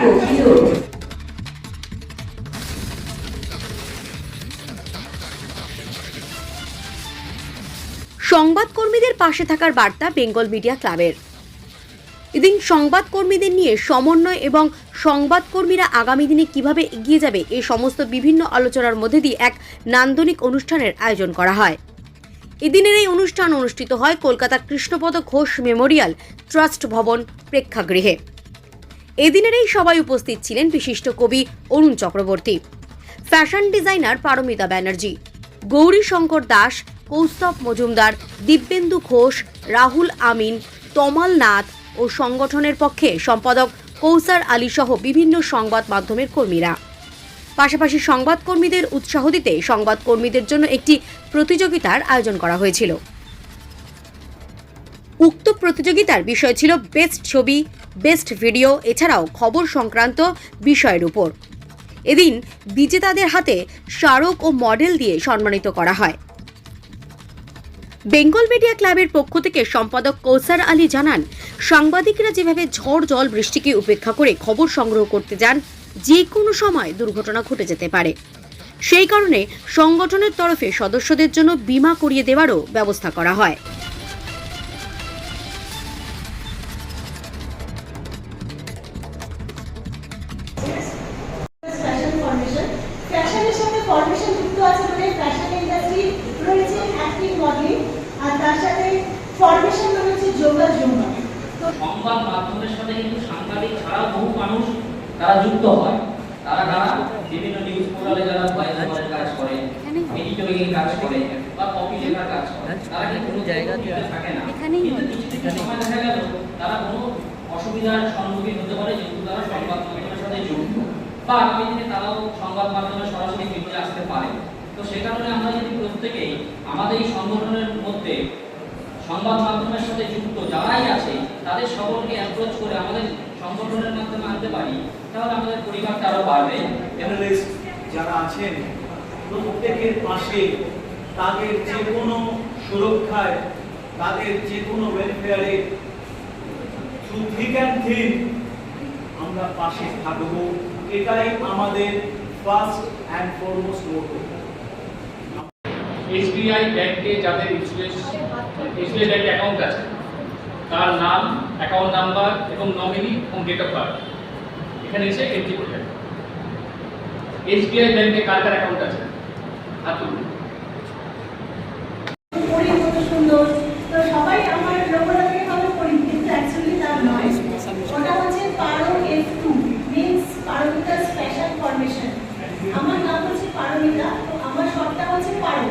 সংবাদকর্মীদের পাশে থাকার বার্তা বেঙ্গল মিডিয়া ক্লাবের। এদিন সংবাদকর্মীদের নিয়ে সমন্বয় এবং সংবাদকর্মীরা আগামী দিনে কীভাবে এগিয়ে যাবে এই সমস্ত বিভিন্ন আলোচনার মধ্যে দিয়ে এক নান্দনিক অনুষ্ঠানের আয়োজন করা হয়। এদিনের এই অনুষ্ঠান অনুষ্ঠিত হয় কলকাতার কৃষ্ণপদ ঘোষ মেমোরিয়াল ট্রাস্ট ভবন প্রেক্ষাগৃহে। এদিনের এই সভায় উপস্থিত ছিলেন বিশিষ্ট কবি অরুণ চক্রবর্তী, ফ্যাশন ডিজাইনার পারমিতা ব্যানার্জি গৌরী শঙ্কর দাস, কৌস্তব মজুমদার, দিব্যেন্দু ঘোষ, রাহুল আমিন, তমাল নাথ ও সংগঠনের পক্ষে সম্পাদক কৌসার আলী সহ বিভিন্ন সংবাদ মাধ্যমের কর্মীরা। পাশাপাশি সংবাদকর্মীদের উৎসাহ দিতে সংবাদকর্মীদের জন্য একটি প্রতিযোগিতার আয়োজন করা হয়েছিল। উক্ত প্রতিযোগিতার বিষয় ছিল বেস্ট ছবি বেস্ট ভিডিও, এছাড়াও খবর সংক্রান্ত বিষয়ের উপর। এদিন বিজেতাদের হাতে স্মারক ও মডেল দিয়ে সম্মানিত করা হয়। বেঙ্গল মিডিয়া ক্লাবের পক্ষ থেকে সম্পাদক কৌসার আলী জানান, সাংবাদিকরা যেভাবে ঝড় জল বৃষ্টিকে উপেক্ষা করে খবর সংগ্রহ করতে যান যে কোনো সময় দুর্ঘটনা ঘটে যেতে পারে। সেই কারণে সংগঠনের তরফে সদস্যদের জন্য বীমা করিয়ে দেওয়ারও ব্যবস্থা করা হয়। সংবাদ মাধ্যমের সাথে কিন্তু সাংবাদিক ছাড়াও বহু মানুষ তারা যুক্ত হয়। তারা তারা বিভিন্ন নিউজ পোর্টালে যারা ভয়েস ওভারের কাজ করে এডিটরিং এর কাজ করে বা কপি লেখার কাজ করে তারা কিন্তু কোনো জায়গাতে থাকে না। কিন্তু কিছু কিছু সময় দেখা গেল তারা কোনো অসুবিধার সম্মুখীন হতে পারে যেহেতু তারা সংবাদ মাধ্যমের সাথে যুক্ত। বা আগামী দিনে তারাও সংবাদ মাধ্যমে সরাসরি বেরিয়ে আসতে পারে। তো সে কারণে আমরা যদি প্রত্যেকেই আমাদের এই সংগঠনের মধ্যে সংবাদ মাধ্যমের সাথে যুক্ত যারাই আছে তাদের সকলকে অ্যাপ্রোচ করে আমাদের সংগঠনের মাধ্যমে আনতে পারি তাহলে আমাদের পরিবারটা আরও বাড়বে। জার্নালিস্ট যারা আছেন প্রত্যেকের পাশে তাদের যে কোনো সুরক্ষায় তাদের যে কোনো ওয়েলফেয়ারে থ্রু থিক অ্যান্ড থিন আমরা পাশে থাকব। এটাই আমাদের first and foremost motto SBI ব্যাংকে যাদের ইন্স্যুরেন্স এসবিআই ব্যাংকে অ্যাকাউন্ট আছে তার নাম অ্যাকাউন্ট নাম্বার এবং নমিনি এবং ডেট অফ বার্থ এখানে এসে এন্ট্রি করে যাবে এসবিআই ব্যাংকে কার কার অ্যাকাউন্ট আছে? হাত তুলুন। সবাই আমার করি কিন্তু অ্যাকচুয়ালি তার নয়। ওটা হচ্ছে পারো এফ টু স্পেশাল ফরমেশন আমার নাম হচ্ছে পারমিতা, তো আমার শর্টটা হচ্ছে পারো।